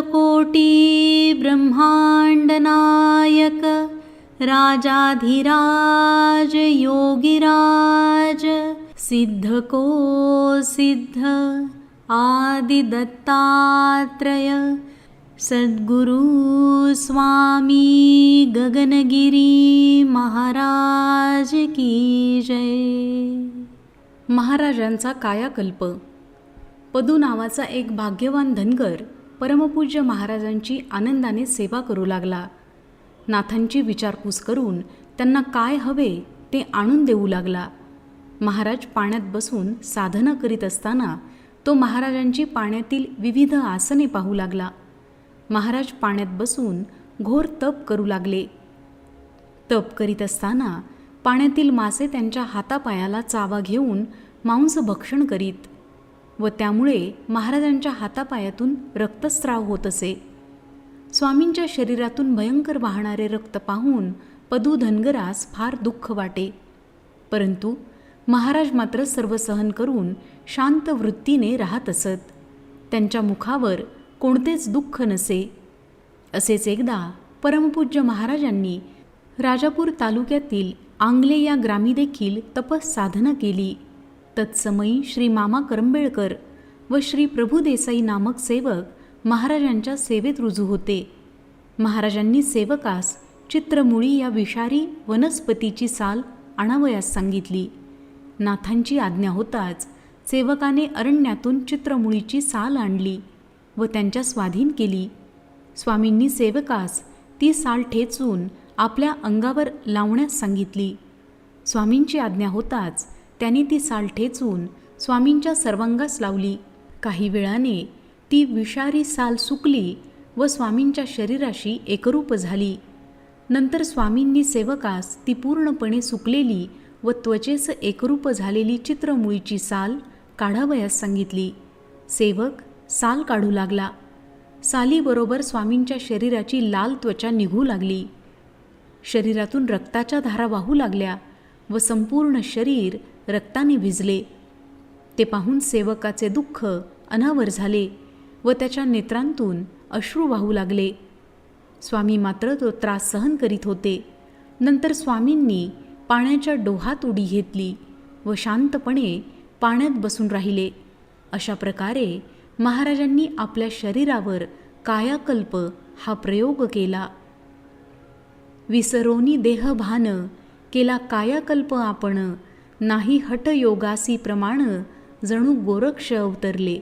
कोटिब्रह्माण्डनायक राजाधिराज योगिराज सिद्धको सिद्ध आदिदत्तात्रय सद्गुरु स्वामी गगनगिरी महाराज की जय। महाराजांचा कायाकल्प. पदू नावाचा एक भाग्यवान धनगर परमपूज्य महाराजांची आनंदाने सेवा करू लागला. नाथांची विचारपूस करून त्यांना काय हवे ते आणून देऊ लागला. महाराज पाण्यात बसून साधना करीत असताना तो महाराजांची पाण्यातील विविध आसने पाहू लागला. महाराज पाण्यात बसून घोर तप करू लागले. तप करीत असताना पाण्यातील मासे त्यांच्या हातापायाला चावा घेऊन मांस भक्षण करीत व त्यामुळे महाराजांच्या हातापायातून रक्तस्राव होत असे. स्वामींच्या शरीरातून भयंकर वाहणारे रक्त पाहून पदू धनगरास फार दुःख वाटे. परंतु महाराज मात्र सर्व सहन करून शांत वृत्तीने राहत असत. त्यांच्या मुखावर कोणतेच दुःख नसे. असेच एकदा परमपूज्य महाराजांनी राजापूर तालुक्यातील आंगले या ग्रामी देखील तपस साधना केली. तत्समयी श्री मामा करंबेळकर व श्री प्रभुदेसाई नामक सेवक महाराजांच्या सेवेत रुजू होते. महाराजांनी सेवकास चित्रमुळी या विषारी वनस्पतीची साल आणावयास सांगितली. नाथांची आज्ञा होताच सेवकाने अरण्यातून चित्रमुळीची साल आणली व त्यांच्या स्वाधीन केली. स्वामींनी सेवकास ती साल ठेचून आपल्या अंगावर लावण्यास सांगितली. स्वामींची आज्ञा होताच त्यांनी ती साल ठेचून स्वामींच्या सर्वांगास लावली. काही वेळाने ती विषारी साल सुकली व स्वामींच्या शरीराशी एकरूप झाली. नंतर स्वामींनी सेवकास ती पूर्णपणे सुकलेली व त्वचेस एकरूप झालेली चित्रमुळीची साल काढावयास सांगितली. सेवक साल काढू लागला. सालीबरोबर स्वामींच्या शरीराची लाल त्वचा निघू लागली. शरीरातून रक्ताच्या धारा वाहू लागल्या व संपूर्ण शरीर रक्ताने भिजले. ते पाहून सेवकाचे दुःख अनावर झाले व त्याच्या नेत्रांतून अश्रू वाहू लागले. स्वामी मात्र तो त्रास सहन करीत होते. नंतर स्वामींनी पाण्याच्या डोहात उडी घेतली व शांतपणे पाण्यात बसून राहिले. अशा प्रकारे महाराजांनी आपल्या शरीरावर कायाकल्प हा प्रयोग केला. विसरोनी देहभान केला कायाकल्प आपण नाही हटयोगासी प्रमाण जणू गोरक्ष अवतरले.